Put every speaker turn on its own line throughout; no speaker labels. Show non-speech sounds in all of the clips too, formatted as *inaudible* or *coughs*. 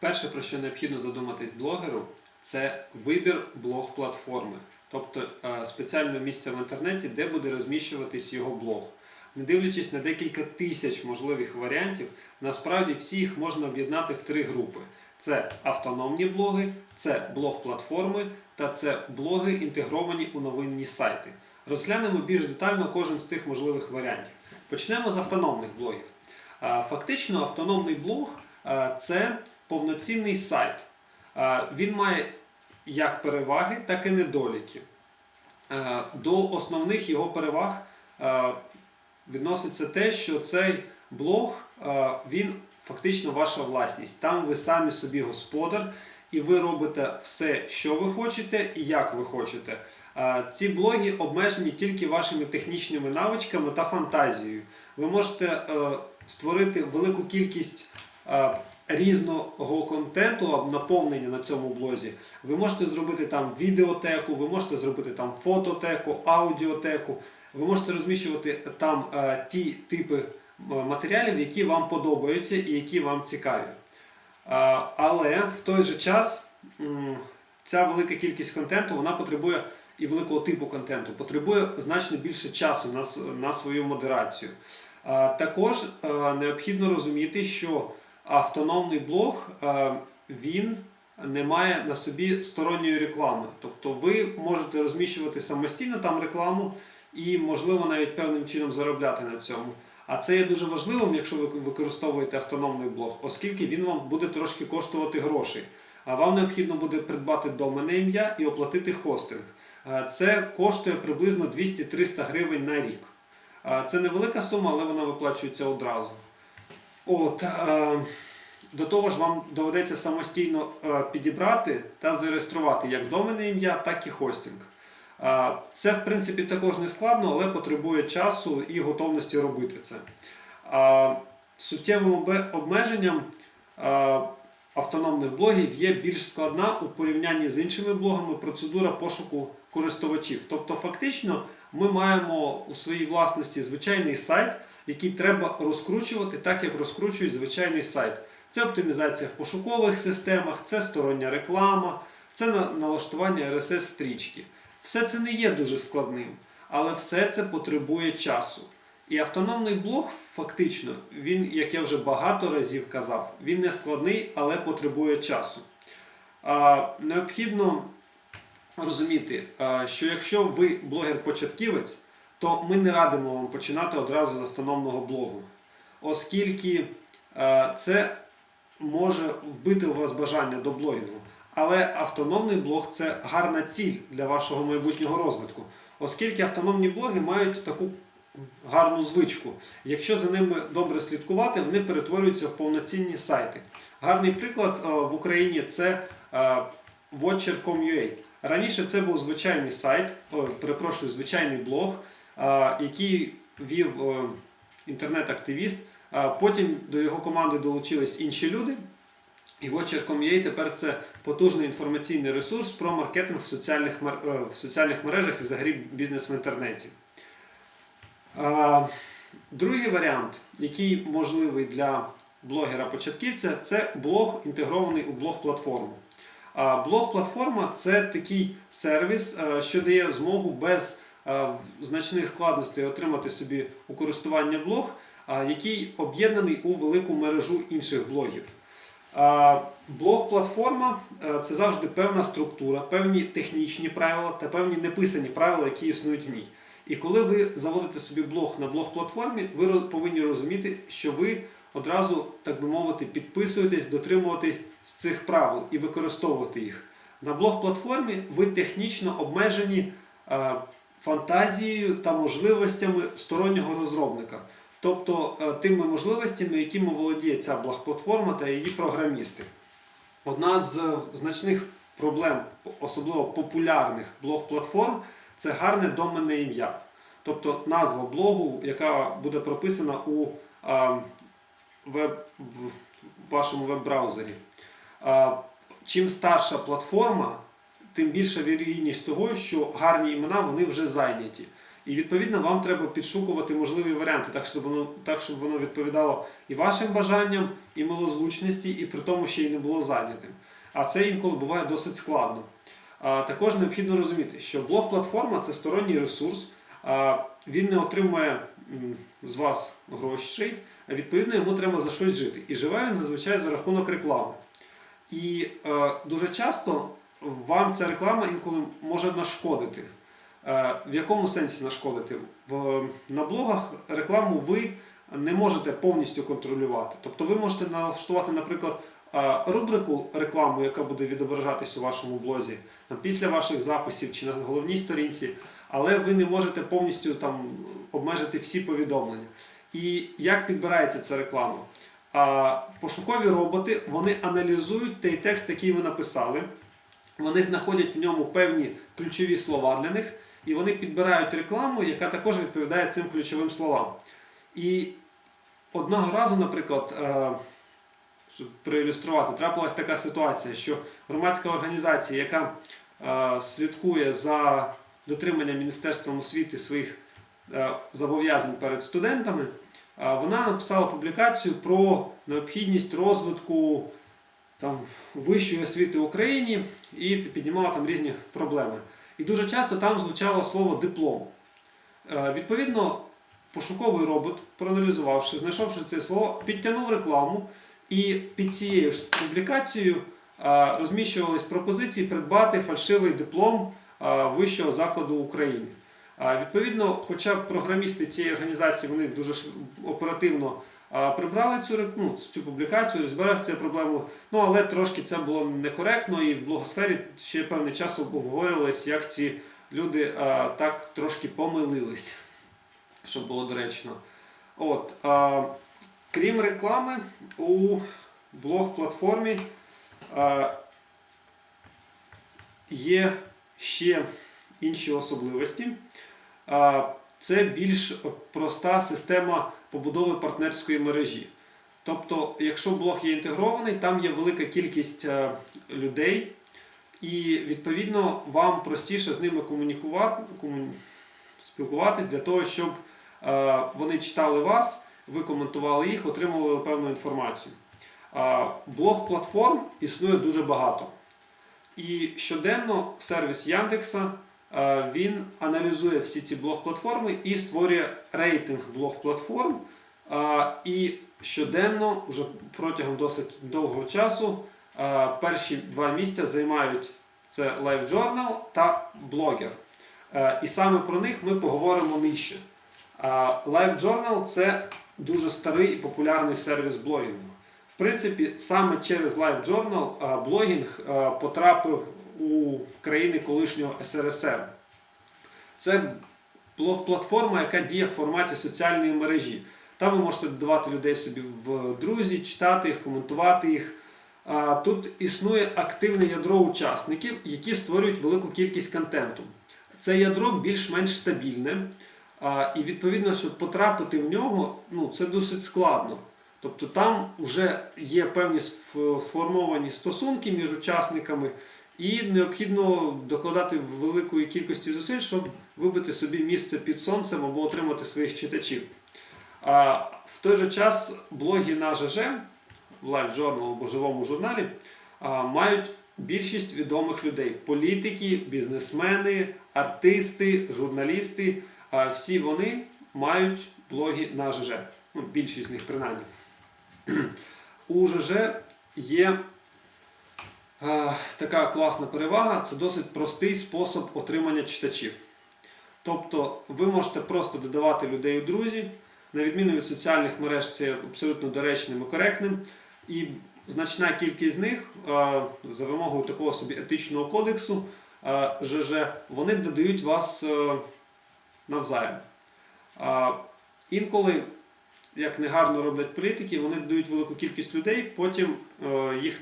Перше, про що необхідно задуматись блогеру, це вибір блог-платформи, тобто е, спеціального місця в інтернеті, де буде розміщуватись його блог. Не дивлячись на декілька тисяч можливих варіантів, насправді всі їх можна об'єднати в три групи: це автономні блоги, це блог-платформи та це блоги, інтегровані у новинні сайти. Розглянемо більш детально кожен з цих можливих варіантів. Почнемо з автономних блогів. Фактично, автономний блог це повноцінний сайт. Він має як переваги, так і недоліки. До основних його переваг відноситься те, що цей блог він фактично ваша власність. Там ви самі собі господар, і ви робите все, що ви хочете і як ви хочете. Ці блоги обмежені тільки вашими технічними навичками та фантазією. Ви можете е, створити велику кількість е, різного контенту, наповнення на цьому блозі. Ви можете зробити там відеотеку, ви можете зробити там фототеку, аудіотеку. Ви можете розміщувати там е, ті типи е, матеріалів, які вам подобаються і які вам цікаві. Е, але в той же час ця велика кількість контенту вона потребує і великого типу контенту, потребує значно більше часу на, на свою модерацію. Е, Також е, необхідно розуміти, що автономний блог е, він не має на собі сторонньої реклами. Тобто ви можете розміщувати самостійно там рекламу і, можливо, навіть певним чином заробляти на цьому. А це є дуже важливим, якщо ви використовуєте автономний блог, оскільки він вам буде трошки коштувати грошей. А вам необхідно буде придбати доменне ім'я і оплатити хостинг. Е, Це коштує приблизно 200-300 гривень на рік. Е, Це невелика сума, але вона виплачується одразу. От, е, до того ж, вам доведеться самостійно е, підібрати та зареєструвати як доменне ім'я, так і хостинг. Е, Це, в принципі, також не складно, але потребує часу і готовності робити це. Суттєвим обмеженням автономних блогів є більш складна у порівнянні з іншими блогами процедура пошуку користувачів. Тобто, фактично, ми маємо у своїй власності звичайний сайт, який треба розкручувати так, як розкручують звичайний сайт. Це оптимізація в пошукових системах, це стороння реклама, це налаштування RSS-стрічки. Все це не є дуже складним, але все це потребує часу. І автономний блог, фактично, він, як я вже багато разів казав, він не складний, але потребує часу. А, необхідно розуміти, що якщо ви блогер-початківець, то ми не радимо вам починати одразу з автономного блогу, оскільки е, це може вбити у вас бажання до блогінгу. Але автономний блог це гарна ціль для вашого майбутнього розвитку, оскільки автономні блоги мають таку гарну звичку. Якщо за ними добре слідкувати, вони перетворюються в повноцінні сайти. Гарний приклад е, в Україні це е, Watcher.com.ua. Раніше це був звичайний сайт, о, перепрошую, звичайний блог, який вів е, інтернет-активіст. Потім до його команди долучились інші люди. І Watcher.com.ua тепер це потужний інформаційний ресурс про маркетинг в соціальних, е, в соціальних мережах і взагалі бізнес в інтернеті. Другий варіант, який можливий для блогера-початківця, це блог інтегрований у блог-платформу. Блог-платформа це такий сервіс, е, що дає змогу без значних складностей отримати собі у користування блог, який об'єднаний у велику мережу інших блогів. Блог-платформа е, це завжди певна структура, певні технічні правила та певні неписані правила, які існують в ній. І коли ви заводите собі блог на блог-платформі, ви повинні розуміти, що ви одразу, так би мовити, підписуєтесь, дотримуватись цих правил і використовувати їх. На блог-платформі ви технічно обмежені е, фантазією та можливостями стороннього розробника. Тобто е, тими можливостями, якими володіє ця блог-платформа та її програмісти. Одна з е, значних проблем, особливо популярних блог-платформ, це гарне доменне ім'я. Тобто назва блогу, яка буде прописана у е, веб, в вашому веб-браузері. Чим старша платформа, тим більша вірогідність того, що гарні імена вони вже зайняті. І відповідно вам треба підшукувати можливі варіанти, так щоб воно так, щоб воно відповідало і вашим бажанням, і милозвучності, і при тому ще й не було зайнятим. А це інколи буває досить складно. А, також необхідно розуміти, що блог-платформа це сторонній ресурс, а, він не отримує з вас грошей, а відповідно йому треба за щось жити. І живе він зазвичай за рахунок реклами. І е, дуже часто вам ця реклама інколи може нашкодити. Е, в якому сенсі нашкодити? На блогах рекламу ви не можете повністю контролювати. Тобто ви можете налаштувати, наприклад, е, рубрику рекламу, яка буде відображатись у вашому блозі після ваших записів чи на головній сторінці, але ви не можете повністю там, обмежити всі повідомлення. І як підбирається ця реклама? А, пошукові роботи вони аналізують той текст, який ви написали. Вони знаходять в ньому певні ключові слова для них, і вони підбирають рекламу, яка також відповідає цим ключовим словам. І одного разу, наприклад, е, щоб проілюструвати, трапилась така ситуація, що громадська організація, яка е, слідкує за дотриманням Міністерством освіти своїх е, зобов'язань перед студентами, вона написала публікацію про необхідність розвитку там, вищої освіти в Україні і піднімала там різні проблеми. І дуже часто там звучало слово диплом. Е, Відповідно, пошуковий робот, проаналізувавши, знайшовши це слово, підтягнув рекламу, і під цією ж публікацією е, розміщувались пропозиції придбати фальшивий диплом е, вищого закладу України. Відповідно, хоча програмісти цієї організації вони дуже оперативно прибрали цю, ну, цю публікацію, розбирали з цією проблемою, ну але трошки це було некоректно, і в блогосфері ще певний час обговорювалось, як ці люди а, так трошки помилились, щоб було доречно. От, а, крім реклами, у блог-платформі а, є ще інші особливості. А, Це більш проста система побудови партнерської мережі. Тобто, якщо блог є інтегрований, там є велика кількість е, людей, і відповідно вам простіше з ними комунікувати, кому- спілкуватись для того, щоб е, вони читали вас, ви коментували їх, отримували певну інформацію. Блог платформ існує дуже багато. І щоденно сервіс Яндекса він аналізує всі ці блог-платформи і створює рейтинг блог-платформ. Е, І щоденно, вже протягом досить довгого часу, е, перші два місця займають це Live Journal та. Е, І саме про них ми поговоримо нижче. Е, Live Journal це дуже старий і популярний сервіс блогінгу. В принципі, саме через Live Journal е, блогінг е, потрапив у країни колишнього СРСР. Це блог-платформа, яка діє в форматі соціальної мережі. Там ви можете додавати людей собі в друзі, читати їх, коментувати їх. Тут існує активне ядро учасників, які створюють велику кількість контенту. Це ядро більш-менш стабільне, і відповідно, щоб потрапити в нього, ну, це досить складно. Тобто там вже є певні сформовані стосунки між учасниками, і необхідно докладати великої кількості зусиль, щоб вибити собі місце під сонцем або отримати своїх читачів. А в той же час блоги на ЖЖ, Live Journal або живому журналі, мають більшість відомих людей: політики, бізнесмени, артисти, журналісти. Всі вони мають блоги на ЖЖ. Ну, більшість з них принаймні. *clears throat* У ЖЖ є така класна перевага, це досить простий спосіб отримання читачів. Тобто ви можете просто додавати людей у друзі, на відміну від соціальних мереж, це абсолютно доречним і коректним. І значна кількість з них, за вимогою такого собі етичного кодексу ЖЖ, вони додають вас е, навзаєм. Інколи, як негарно роблять політики, вони додають велику кількість людей, потім е, їх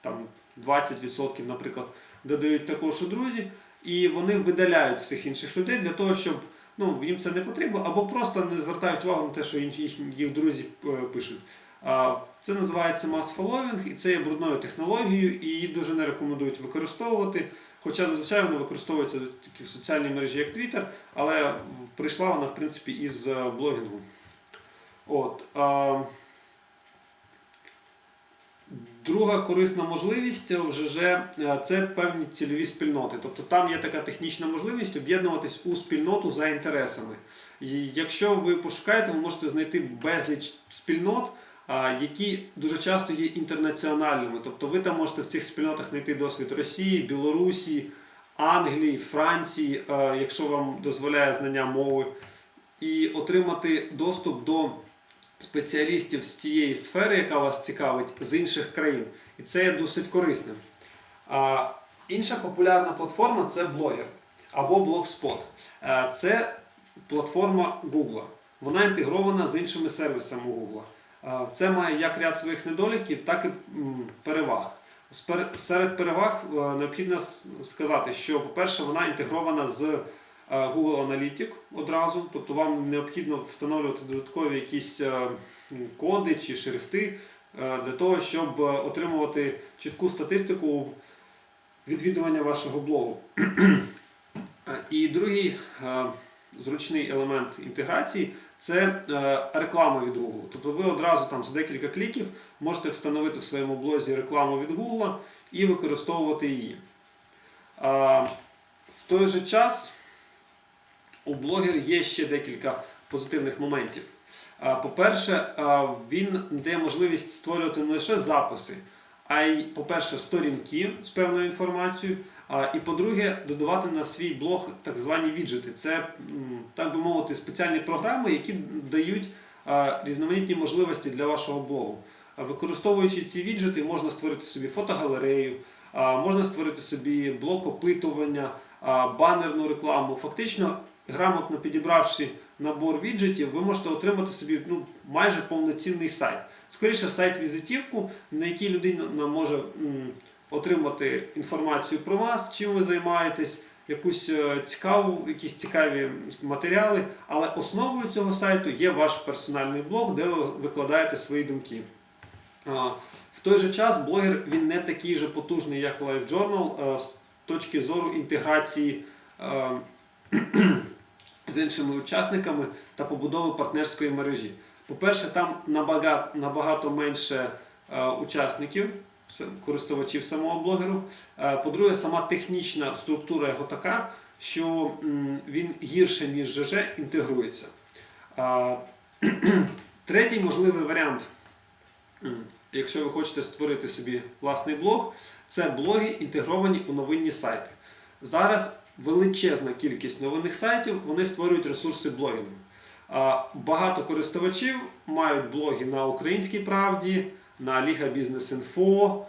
там 20%, наприклад, додають також у друзі, і вони видаляють всіх інших людей для того, щоб ну, їм це не потрібно, або просто не звертають увагу на те, що їх, їх друзі е, пишуть. Це називається following, і це є брудною технологією, і її дуже не рекомендують використовувати. Хоча зазвичай вона використовується тільки в соціальній мережі як Twitter, але прийшла вона, в принципі, із е, блогінгу. От, Друга корисна можливість в ЖЖ е, це певні цільові спільноти. Тобто там є така технічна можливість об'єднуватись у спільноту за інтересами. І якщо ви пошукаєте, ви можете знайти безліч спільнот, які дуже часто є інтернаціональними. Тобто ви там можете в цих спільнотах знайти досвід Росії, Білорусі, Англії, Франції, е, якщо вам дозволяє знання мови, і отримати доступ до спеціалістів з тієї сфери, яка вас цікавить, з інших країн. І це є досить корисним. А, інша популярна платформа це блогер або Blogspot. Е, Це платформа Google. Вона інтегрована з іншими сервісами Google. Е, Це має як ряд своїх недоліків, так і переваг. Серед переваг е, необхідно сказати, що, по-перше, вона інтегрована з Google Analytics одразу, тобто вам необхідно встановлювати додаткові якісь е, коди чи шрифти е, для того, щоб е, отримувати чітку статистику відвідування вашого блогу. *clears throat* Е, І другий е, зручний елемент інтеграції це е, реклама від Google. Тобто ви одразу там за декілька кліків можете встановити в своєму блозі рекламу від Google і використовувати її. В той же час у блогер є ще декілька позитивних моментів. По-перше, він дає можливість створювати не лише записи, а й, по-перше, сторінки з певною інформацією. І по-друге, додавати на свій блог так звані віджити. Це, так би мовити, спеціальні програми, які дають різноманітні можливості для вашого блогу. Використовуючи ці віджити, можна створити собі фотогалерею, можна створити собі блок опитування, банерну рекламу. Фактично, грамотно підібравши набор віджитів, ви можете отримати собі ну, майже повноцінний сайт. Скоріше, сайт-візитівку, на якій людина може отримати інформацію про вас, чим ви займаєтесь, якусь е, цікаву, якісь цікаві матеріали. Але основою цього сайту є ваш персональний блог, де ви викладаєте свої думки. В той же час блогер він не такий же потужний, як LiveJournal, е, з точки зору інтеграції е, *clears throat* з іншими учасниками та побудови партнерської мережі. По-перше, там набагато, набагато менше е, учасників, користувачів самого блогеру. Е, По-друге, сама технічна структура його така, що м, він гірше, ніж ЖЖ, інтегрується. А, *clears throat* Третій можливий варіант, якщо ви хочете створити собі власний блог, це блоги інтегровані у новинні сайти. Зараз величезна кількість новинних сайтів вони створюють ресурси блогінгу. Багато користувачів мають блоги на Українській правді, на Ліга Бізнес Інфо,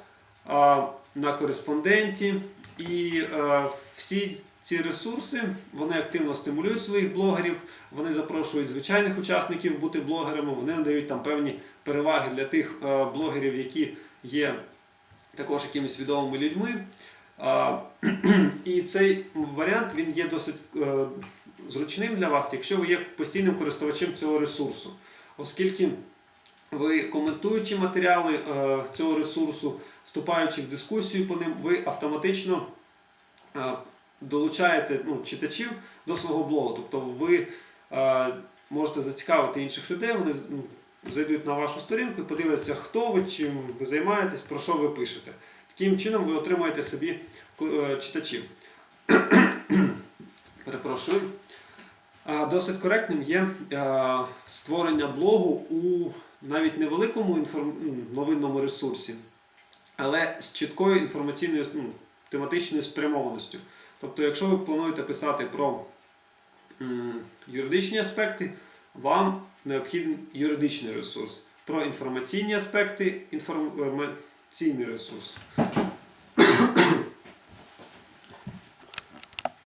на кореспонденті. І е, всі ці ресурси вони активно стимулюють своїх блогерів, вони запрошують звичайних учасників бути блогерами, вони надають там певні переваги для тих е, блогерів, які є також якимись відомими людьми. *clears throat* І цей варіант він є досить е, зручним для вас, якщо ви є постійним користувачем цього ресурсу, оскільки ви коментуючи матеріали е, цього ресурсу, вступаючи в дискусію по ним, ви автоматично е, долучаєте ну, читачів до свого блогу. Тобто ви можете зацікавити інших людей, вони ну, зайдуть на вашу сторінку і подивляться, хто ви, чим ви займаєтесь, про що ви пишете. Таким чином ви отримаєте собі е, читачів. *coughs* Перепрошую. Досить коректним є е, створення блогу у навіть невеликому інформ... новинному ресурсі, але з чіткою інформаційною ну, тематичною спрямованістю. Тобто, якщо ви плануєте писати про юридичні аспекти, вам необхідний юридичний ресурс. Про інформаційні аспекти інформаційний ресурс.